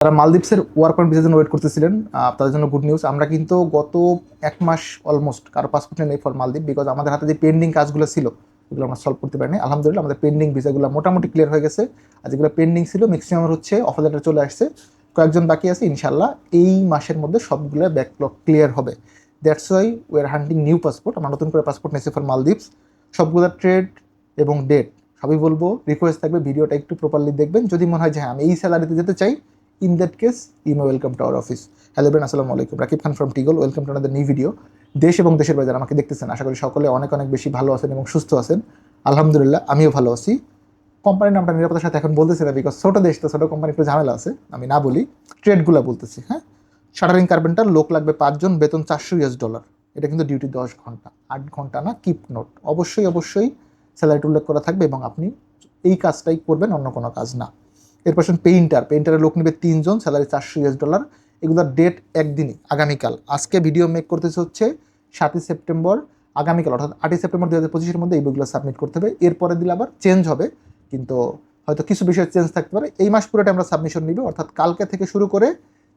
যারা মালদ্বীপসের work permit ভিসার জন্য ওয়েট করতেছিলেন তাদের জন্য গুড নিউজ আমরা কিন্তু গত এক মাস অলমোস্ট কারও পাসপোর্ট নেই ফর মালদ্বীপ বিকজ আমাদের হাতে যে পেন্ডিং কাজগুলো ছিল ওগুলো আমরা সলভ করতে পারিনি। আলহামদুলিল্লাহ, আমাদের পেন্ডিং ভিসাগুলো মোটামুটি ক্লিয়ার হয়ে গেছে। আর যেগুলো পেন্ডিং ছিল ম্যাক্সিমাম হচ্ছে অফার লেটার চলে আসছে। কয়েকজন বাকি আছে ইনশাল্লাহ এই মাসের মধ্যে সবগুলো ব্যাকলগ ক্লিয়ার হবে। That's why we are hunting new passport আমরা নতুন করে পাসপোর্ট নিয়েছি ফর মালদ্বীপস। সবগুলো ট্রেড এবং ডেট সবই বলব। রিকোয়েস্ট থাকবে ভিডিওটা একটু প্রপারলি দেখবেন। যদি মনে হয় যে হ্যাঁ আমি এই স্যালারিতে যেতে চাই in that case imo welcome to our office hello Ben আসসালামু আলাইকুম Rakib Khan from টিগল welcome to another new video দেশ এবং দেশের যারা আমাকে দেখতেছেন। আশা করি সকলে অনেক অনেক বেশি ভালো আছেন এবং সুস্থ আছেন। আলহামদুলিল্লাহ, আমিও ভালো আছি। কোম্পানির নামটা নিরাপত্তার সাথে এখন বলতেছি না বিকজ ছোটো দেশ তো ছোটো কোম্পানি একটু ঝামেলা আছে, আমি না বলি। ট্রেডগুলো বলতেছি হ্যাঁ? শাটারিং কার্পেন্টার লোক লাগবে পাঁচজন, বেতন চারশো ইউএস ডলার এটা কিন্তু ডিউটি দশ ঘণ্টা, আট ঘণ্টা না কিপ নোট অবশ্যই অবশ্যই স্যালারিটা উল্লেখ করা থাকবে এবং আপনি এই কাজটাই করবেন, অন্য কোনো কাজ না। এরপর পেইন্টার পেইন্টারের লোক নেবে তিনজন স্যালারি চারশো ইউএস ডলার এগুলোর ডেট একদিনই, আগামীকাল। আজকে ভিডিও মেক করতেছে হচ্ছে সাতই সেপ্টেম্বর, আগামীকাল, অর্থাৎ আটই সেপ্টেম্বর দু হাজার পঁচিশের মধ্যে এই বইগুলো সাবমিট করতে হবে। এরপরে দিলে আবার চেঞ্জ হবে, কিন্তু হয়তো কিছু বিষয়ে চেঞ্জ থাকতে পারে। এই মাস পুরোটা আমরা সাবমিশন নিব, অর্থাৎ কালকে থেকে শুরু করে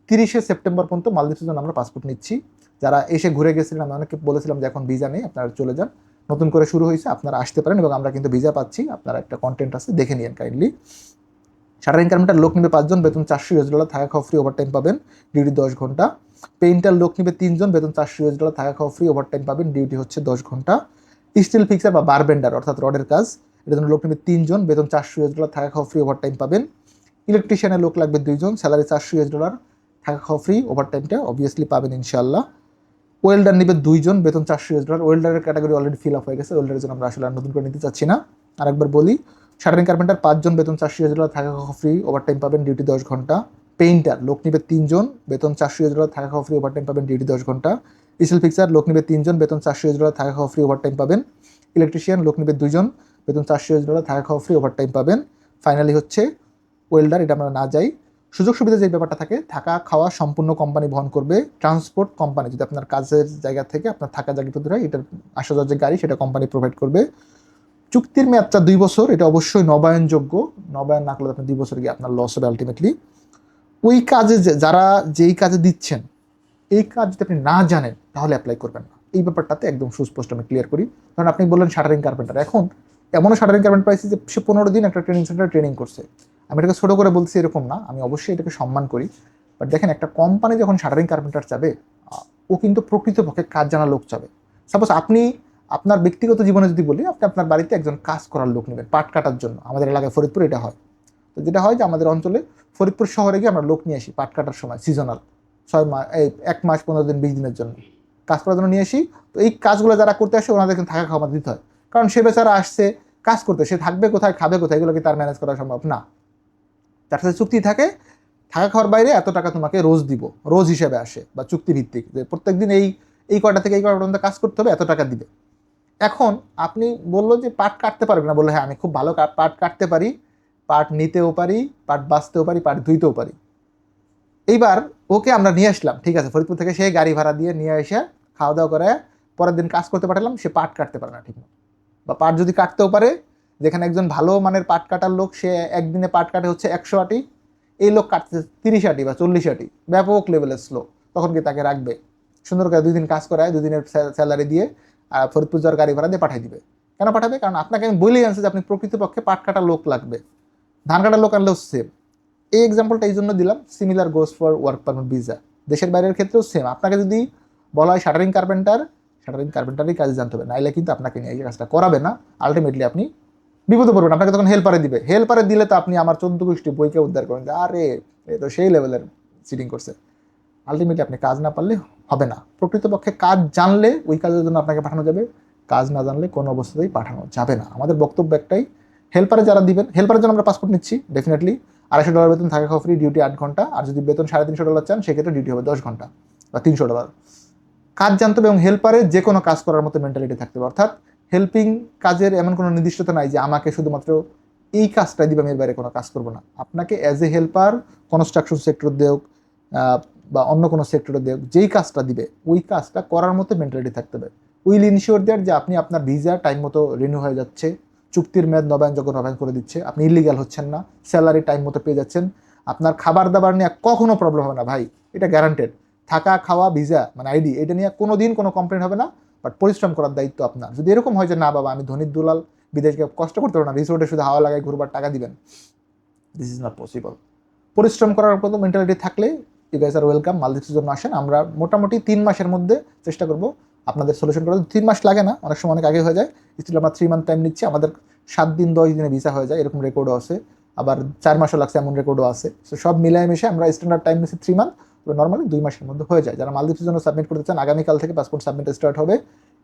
তিরিশে সেপ্টেম্বর পর্যন্ত মালদ্বীপের জন্য আমরা পাসপোর্ট নিচ্ছি। যারা এসে ঘুরে গেছিলেন, আমি অনেকে বলেছিলাম যে এখন ভিসা নেই, আপনারা চলে যান। নতুন করে শুরু হয়েছে, আপনারা আসতে পারেন এবং আমরা কিন্তু ভিসা পাচ্ছি। আপনারা একটা কন্টেন্ট আছে, দেখে নিন কাইন্ডলি শাটারিং কার্পেন্টার লোক নিবে পাঁচজন, বেতন চারশো ইউএস ডলার থাকা খাওয়া ফ্রি ওভার টাইম পাবেন ডিউটি দশ ঘণ্টা। পেইন্টার লোক নিবে তিনজন, বেতন চারশো ইউএস ডলার থাকা খাওয়া ফ্রি ওভার টাইম পাবেন ডিউটি হচ্ছে দশ ঘণ্টা। স্টিল ফিক্সার বা বারবেন্ডার অর্থাৎ রডের কাজ, এটার জন্য লোক নিবে তিনজন, বেতন চারশো ইউএস ডলার থাকা খাওয়া ফ্রি ওভার টাইম পাবেন ইলেকট্রিশিয়ানের লোক লাগবে দুইজন স্যালারি চারশো ইউএস ডলার থাকা খাওয়া ফ্রি ওভার টাইমটা অবভিয়াসলি পাবেন ইনশাল্লাহ ওয়েল্ডার নিবে দুইজন, বেতন চারশো ইউএস ডলার ওয়েল্ডারের ক্যাটাগরি অলরেডি ফিল আপ হয়ে গেছে ওয়েল্ডারের জন্য আমরা আসলে আর নতুন করে নিতে চাচ্ছি না। আরেকবার বলি শাটারিং কার্পেন্টার, পাঁচজন বেতন চারশো ইউএস ডলার থাকা খাওয়া ফ্রি ওভার টাইম পাবেন ডিউটি দশ ঘণ্টা। পেইন্টার লোক নিবে তিনজন, বেতন চারশো ইউএস ডলার থাকা খাওয়া ফ্রি ওভার টাইম পাবেন ডিউটি দশ ঘণ্টা। ইসেল ফিক্সার লোক নিবে তিনজন, বেতন চারশো ইউএস ডলার থাকা খাওয়া ফ্রি ওভার টাইম পাবেন। ইলেকট্রিশিয়ান লোক নিবে দুজন বেতন চারশো ইউএস ডলার থাকা খাওয়া ফ্রি ওভার টাইম পাবেন। ফাইনালি হচ্ছে ওয়েল্ডার এটা আমরা না যাই। সুযোগ সুবিধা যে ব্যাপারটা থাকে, থাকা, খাওয়া সম্পূর্ণ কোম্পানি বহন করবে। ট্রান্সপোর্ট কোম্পানি যদি আপনার কাজের জায়গা থেকে আপনার থাকা জায়গা হয় এটার আসা যাওয়ার যে গাড়ি, সেটা কোম্পানি প্রোভাইড করবে। চুক্তির মেয়াদটা দুই বছর, এটা অবশ্যই নবায়নযোগ্য। নবায়ন না করলে আপনার দুই বছর গিয়ে আপনার লস হবে আলটিমেটলি ওই কাজে যারা যেই কাজে দিচ্ছেন, এই কাজ যদি আপনি না জানেন, তাহলে অ্যাপ্লাই করবেন না। এই ব্যাপারটাতে একদম সুস্পষ্ট আমি ক্লিয়ার করি। কারণ আপনি বললেন শাটারিং কার্পেন্টার। এখন এমনও শাটারিং কার্পেন্ট পাইছি যে, সে পনেরো দিন একটা ট্রেনিং সেন্টার ট্রেনিং করছে। আমি এটাকে ছোটো করে বলছি এরকম না। আমি অবশ্যই এটাকে সম্মান করি। বাট দেখেন, একটা কোম্পানি যখন শাটারিং কার্পেন্টার চাবে ও কিন্তু প্রকৃতপক্ষে কাজ জানা লোক চাবে। সাপোজ আপনি আপনার ব্যক্তিগত জীবনে যদি বলি, আপনি আপনার বাড়িতে একজন কাজ করার লোক নেবেন, পাট কাটার জন্য। আমাদের এলাকায় ফরিদপুর এটা হয়। তো যেটা হয় যে আমাদের অঞ্চলে ফরিদপুর শহরে গিয়ে আমরা লোক নিয়ে আসি পাট কাটার সময় সিজনাল ছয় মাস এই এক মাস, পনেরো দিন, বিশ দিনের জন্য। কাজ করার জন্য নিয়ে আসি। তো এই কাজগুলো যারা করতে আসে, ওনাদের থাকা খাওয়া দিতে হয়। কারণ সে বেচারা আসছে, কাজ করতে, সে থাকবে কোথায়, খাবে কোথায়, এগুলোকে তার ম্যানেজ করা সম্ভব না। তার সাথে চুক্তি থাকে, থাকা খাওয়ার বাইরে এত টাকা তোমাকে রোজ দিব, রোজ হিসেবে আসে, বা চুক্তি ভিত্তিক যে প্রত্যেকদিন এই এই কয়টা থেকে এই কয়টা পর্যন্ত কাজ করতে হবে, এত টাকা দিবে। এখন আপনি বলল যে পাট কাটতে পারবে না, বলল হ্যাঁ আমি খুব ভালো পাট কাটতে পারি পাট নিতেও পারি পাট বাঁচতেও পারি পাট ধুইতেও পারি। এইবার ওকে আমরা নিয়ে আসলাম, ঠিক আছে, ফরিদপুর থেকে সে গাড়ি ভাড়া দিয়ে নিয়ে এসে খাওয়া দাওয়া করে, পরের দিন কাজ করতে পাঠালাম, সে পাট কাটতে পারে না ঠিক বা পাট যদি কাটতেও পারে, যেখানে একজন ভালো মানের পাট কাটার লোক, সে একদিনে পাট কাটে হচ্ছে একশো আটি, এই লোক কাটতে তিরিশ আটি বা চল্লিশ আটি, ব্যাপক লেভেলের স্লো তখন কি তাকে রাখবে? সুন্দর করে দুই দিন কাজ করায়, দুই দিনের স্যালারি দিয়ে আর ফরিদপুর যাওয়ার গাড়ি ভাড়া দিয়ে পাঠিয়ে দিবে। কেন পাঠাবে? কারণ আপনাকে আমি বলেই আনছি যে আপনি প্রকৃতপক্ষে পাট কাটা লোক লাগবে। ধান কাটা লোক আনলেও সেম এই এক্সাম্পলটা এই জন্য দিলাম similar goes for work permit visa দেশের বাইরের ক্ষেত্রেও সেম আপনাকে যদি বলা হয় শাটারিং কার্পেন্টার, শাটারিং কার্পেন্টারই কাজ জানতে হবে। নাইলে কিন্তু আপনাকে নিয়ে এই কাজটা করাবে না। আলটিমেটলি আপনি বিপদে পড়বেন। আপনাকে তখন হেল্পারে দিবে। হেল্পারে দিলে তো আপনি আমার চোদ্দ গোষ্ঠী বইকে উদ্ধার করেন। আরে, এ তো সেই লেভেলের চিটিং করছে। আলটিমেটলি আপনি কাজ না পারলে হবে না। প্রকৃতপক্ষে কাজ জানলে ওই কাজের জন্য আপনাকে পাঠানো যাবে, কাজ না জানলে কোনো অবস্থাতেই পাঠানো যাবে না। আমাদের বক্তব্য একটাই হেল্পারে যারা দিবেন হেল্পারের জন্য আমরা পাসপোর্ট নিচ্ছি ডেফিনেটলি আড়াইশো ডলার বেতন থাকা খাওয়া ফ্রি ডিউটি আট ঘণ্টা। আর যদি বেতন সাড়ে তিনশো ডলার চান, সেক্ষেত্রে ডিউটি হবে দশ ঘণ্টা বা তিনশো ডলার কাজ জানতে হবে এবং হেল্পারে যে কোনো কাজ করার মতো মেন্টালিটি থাকতে হবে। অর্থাৎ হেল্পিং কাজের এমন কোনো নির্দিষ্টতা নাই যে আমাকে শুধুমাত্র এই কাজটাই দিবে, আমি এর বাইরে কোনো কাজ করব না। আপনাকে as a helper construction sector দেওক বা অন্য কোনো সেক্টরে দেওক যেই কাজটা দিবে, ওই কাজটা করার মতো মেন্টালিটি থাকতে হবে। উইল ইনশিওর দেয়ার যে আপনি আপনার ভিসা টাইম মতো রিনিউ হয়ে যাচ্ছে, চুক্তির মেয়াদ নবায়ন যখন নবায়ন করে দিচ্ছে, আপনি ইলিগাল হচ্ছেন না স্যালারি টাইম মতো পেয়ে যাচ্ছেন, আপনার খাবার দাবার নিয়ে কখনো প্রবলেম হবে না ভাই, এটা গ্যারান্টেড থাকা, খাওয়া ভিসা মানে আইডি এটা নিয়ে কোনো দিন কোনো কমপ্লেন হবে না বাট পরিশ্রম করার দায়িত্ব আপনার। যদি এরকম হয় যে না বাবা, আমি ধনির দুলাল, বিদেশকে কষ্ট করতে পারব না রিসোর্টে শুধু হাওয়া লাগাই, ঘুরবার টাকা দিবেন দিস ইজ নট পসিবল পরিশ্রম করার মতো মেন্টালিটি থাকলে ইউ গাইস আর ওয়েলকাম মালদ্বীপের জন্য আসেন, আমরা মোটামুটি তিন মাসের মধ্যে চেষ্টা করব আপনাদের সলিউশন করার। তিন মাস লাগে না, অনেক সময় অনেক আগে হয়ে যায়। স্টিল আমরা থ্রি মান্থ টাইম নিচ্ছি, আমাদের সাত দিন, দশ দিনে ভিসা হয়ে যায়, এরকম রেকর্ডও আছে। আবার চার মাসও লাগছে, এমন রেকর্ডও আছে। সো সব মিলায় মিশে আমরা স্ট্যান্ডার্ড টাইম নিচ্ছি থ্রি মান্থ তবে নর্মালি দুই মাসের মধ্যে হয়ে যায়। যারা মালদ্বীপের জন্য সাবমিট করতে চান, আগামীকাল থেকে পাসপোর্ট সাবমিট স্টার্ট হবে।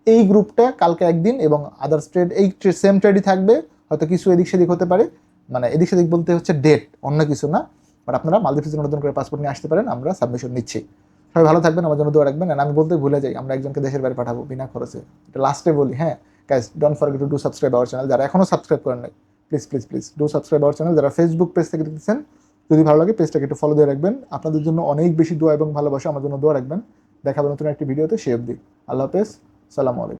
এই গ্রুপটা কালকে একদিন এবং আদার্স ট্রেড এই সেম ট্রেডই থাকবে। হয়তো কিছু এদিক সেদিক হতে পারে। মানে এদিক সেদিক বলতে হচ্ছে ডেট অন্য কিছু না। বাট আপনারা মালদ্বীপের জন্য নতুন করে পাসপোর্ট নিয়ে আসতে পারেন, আমরা সাবমিশন নিচ্ছি। সবাই ভালো থাকবেন, আমার জন্য দোয়া রাখবেন। আমি বলতে ভুলে যাই, আমরা একজনকে দেশের বাইরে পাঠাবো বিনা খরচে। এটা লাস্টে বলি হ্যাঁ? Guys don't forget to do subscribe our channel যারা এখনও সাবস্ক্রাইব করেন নাই please please please do subscribe our channel যারা ফেসবুক পেজ থেকে দেখতেছেন, যদি ভালো লাগে পেজটাকে একটু ফলো দিয়ে রাখবেন। আপনাদের জন্য অনেক বেশি দোয়া এবং ভালোবাসা, আমার জন্য দোয়া রাখবেন। দেখাবেন নতুন একটি ভিডিওতে সে অবধি। আল্লাহ হাফেজ। সালামু আলাইকুম।